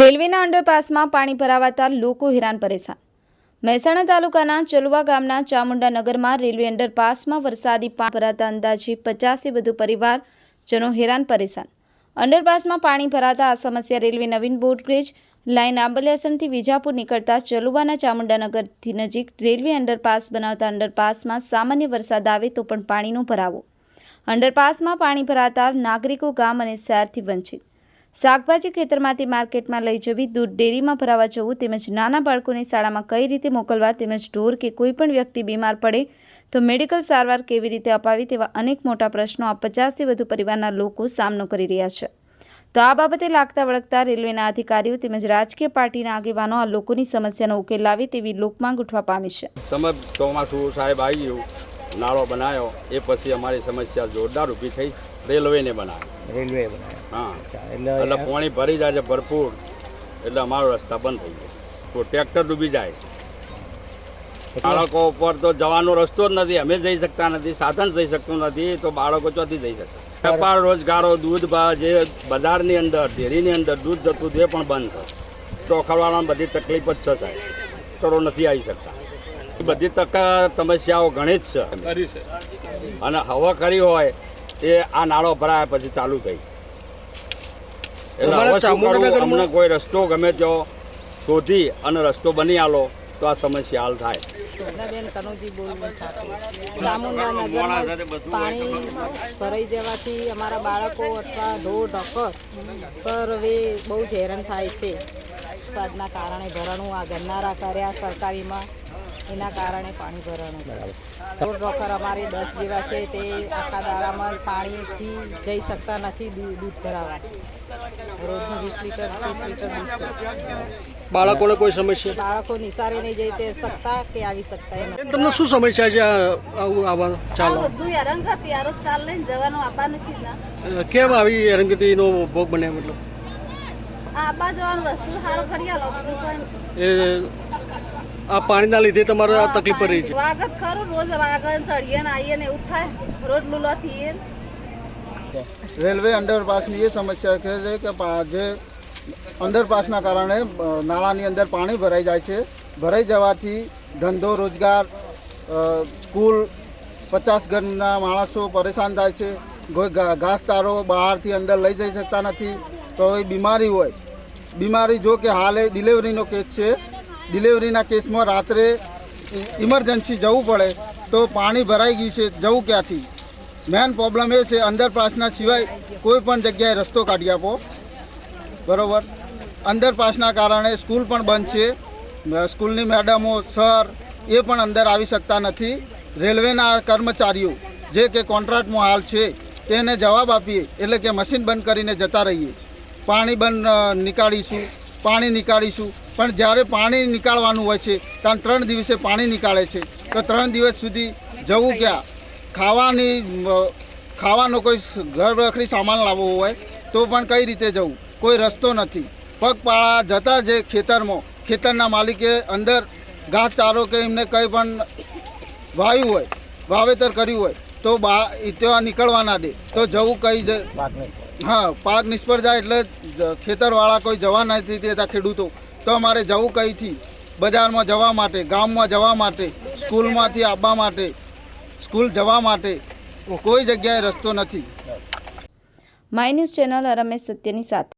રેલવેના અંડરપાસમાં પાણી ભરાવાતા લોકો હેરાન પરેશાન. મહેસાણા તાલુકાના ચલુવા ગામના ચામુંડા નગરમાં રેલવે અંડરપાસમાં વરસાદી પાણી ભરાતા અંદાજે પચાસથી વધુ પરિવારજનો હેરાન પરેશાન. અંડરપાસમાં પાણી ભરાતા આ સમસ્યા રેલવે નવીન બોટબ્રિજ લાઇન આંબલિયાસણથી વિજાપુર નીકળતા ચલુવાના ચામુંડા નગરથી નજીક રેલવે અંડરપાસ બનાવતા અંડરપાસમાં સામાન્ય વરસાદ આવે તો પણ પાણીનો ભરાવો. અંડરપાસમાં પાણી ભરાતા નાગરિકો ગામ અને શહેરથી વંચિત. શાકભાજી ખેતરમાંથી માર્કેટમાં લઈ જવી, દૂધ ડેરીમાં ભરાવા જવું તેમજ નાના બાળકોને શાળામાં કઈ રીતે મોકલવા તેમજ ઢોર કે કોઈ પણ વ્યક્તિ બીમાર પડે તો મેડિકલ સારવાર કેવી રીતે અપાવી તેવા અનેક મોટા પ્રશ્નો આ પચાસથી વધુ પરિવારના લોકો સામનો કરી રહ્યા છે. તો આ બાબતે લાગતા વળગતા રેલવેના અધિકારીઓ તેમજ રાજકીય પાર્ટીના આગેવાનો આ લોકોની સમસ્યાનો ઉકેલ લાવે તેવી લોકમાંગ ઉઠવા પામી છે. ચોમાસું સાહેબ આવી ગયું, નાળો બનાવ્યો એ પછી અમારી સમસ્યા જોરદાર ઊભી થઈ, રેલવેને બનાવ્યો રેલવે હા. એટલે પાણી ભરી જાય છે ભરપૂર. એટલે અમારો રસ્તા બંધ થઈ ગયો તો ટ્રેક્ટર ડૂબી જાય. બાળકો ઉપર તો જવાનો રસ્તો જ નથી. અમે જઈ શકતા નથી સાધન જઈ શકતું નથી તો બાળકો ચોથી જઈ શકતા વેપાર રોજગારો દૂધ ભાવ જે બજારની અંદર ડેરીની અંદર દૂધ જતું તે પણ બંધ છે ચોખડવાળાને બધી તકલીફ જ છે સાહેબ. કરો નથી આવી શકતા. બધી તક સમસ્યાઓ ઘણી જ છે. અને હવા ખરી હોય એ આ નાળો ભરાયા પછી ચાલુ થઈ. એટલે અમને કોઈ રસ્તો ગમે ત્યાં શોધી અને રસ્તો બની આલો તો આ સમસ્યા હાલ થાય. પાણી ભરાઈ જવાથી અમારા બાળકો અથવા ઢોર ઢોકર સર્વે બહુ જ હેરાન થાય છે. વરસાદના કારણે ભરણું આ ગરનારા કર્યા સરકારીમાં. એના કારણે પાણી ભરાણું બરાબર. ઢોકર અમારે દસ જેવા છે તે આખા દાડામાં પાણીથી જઈ શકતા નથી દૂધ ભરાવા. રોજનું વીસ લીટર ત્રીસ લીટર દૂધ છે. બાળકોને કોઈ સમસ્યા? બાળકો નિસારે નહીં જઈ તે શકતા કે આવી શકતા એમ તમને શું સમસ્યા છે આવું આવા ચાલો આ બધું હેરાન કરતી યાર ચાલ લઈને જવાનું આપવાનું છે ના. કેમ આવી હેરાનગતિનો ભોગ બને મતલબ? આ આપવા જવાનું રસ્તો સારો કરી આલો બીજું કોઈ એ આ પાણીના લીધે તમારે તકલીફ પડી છે. વાગત ખરું રોજ વાગન ચડીએ ને આવીએ ને ઉઠાય રોજ લૂલો થઈએ. રેલવે અંડરપાસની એ સમસ્યા કહે છે કે જે અંડરપાસના કારણે નાળાની અંદર પાણી ભરાઈ જાય છે. ભરાઈ જવાથી ધંધો રોજગાર સ્કૂલ પચાસ ઘરના માણસો પરેશાન થાય છે. કોઈ ઘા- ઘાસચારો બહારથી અંદર લઈ જઈ શકતા નથી. તો એ બીમારી હોય. બીમારી જો કે હાલે ડિલિવરીનો કેસ છે. ડિલિવરીના કેસમાં રાત્રે ઇમરજન્સી જવું પડે તો પાણી ભરાઈ ગયું છે, જવું ક્યાંથી? મેન પ્રોબ્લેમ એ છે અંડરપાસના સિવાય કોઈ પણ જગ્યાએ રસ્તો કાઢી આપો. બરાબર? અંડરપાસના કારણે સ્કૂલ પણ બંધ છે. સ્કૂલની મેડમો, સર એ પણ અંદર આવી શકતા નથી. રેલવેના કર્મચારીઓ, જે કે કોન્ટ્રાક્ટમાં હાલ છે, તેને જવાબ આપીએ, એટલે કે મશીન બંધ કરીને જતા રહીએ. પાણી બંધ નીકાળીશું, પાણી નીકાળીશું. પણ જ્યારે પાણી નીકાળવાનું હોય છે ત્યાં ત્રણ દિવસે પાણી નીકાળે છે તો ત્રણ દિવસ સુધી જવું ક્યાં? ખાવાની ખાવાનો કોઈ ઘર રખડી સામાન લાવવો હોય તો પણ કઈ રીતે જવું? કોઈ રસ્તો નથી. પગપાળા જતા જે ખેતરમાં ખેતરના માલિકે અંદર ઘાસચારો કે એમને કંઈ પણ વાવ્યું હોય વાવેતર કર્યું હોય તો બા ત્યાં નીકળવા ના દે. તો જવું કઈ જ હા પાક નિષ્ફળ જાય એટલે ખેતરવાળા કોઈ જવા નથી દેતા ખેડૂતો. તો અમારે જવું કઈથી? બજારમાં જવા માટે, ગામમાં જવા માટે, સ્કૂલમાંથી આવવા માટે, સ્કૂલ જવા માટે કોઈ જગ્યાએ રસ્તો નથી. માય ન્યૂઝ ચેનલ રમેશ સત્યની સાથે.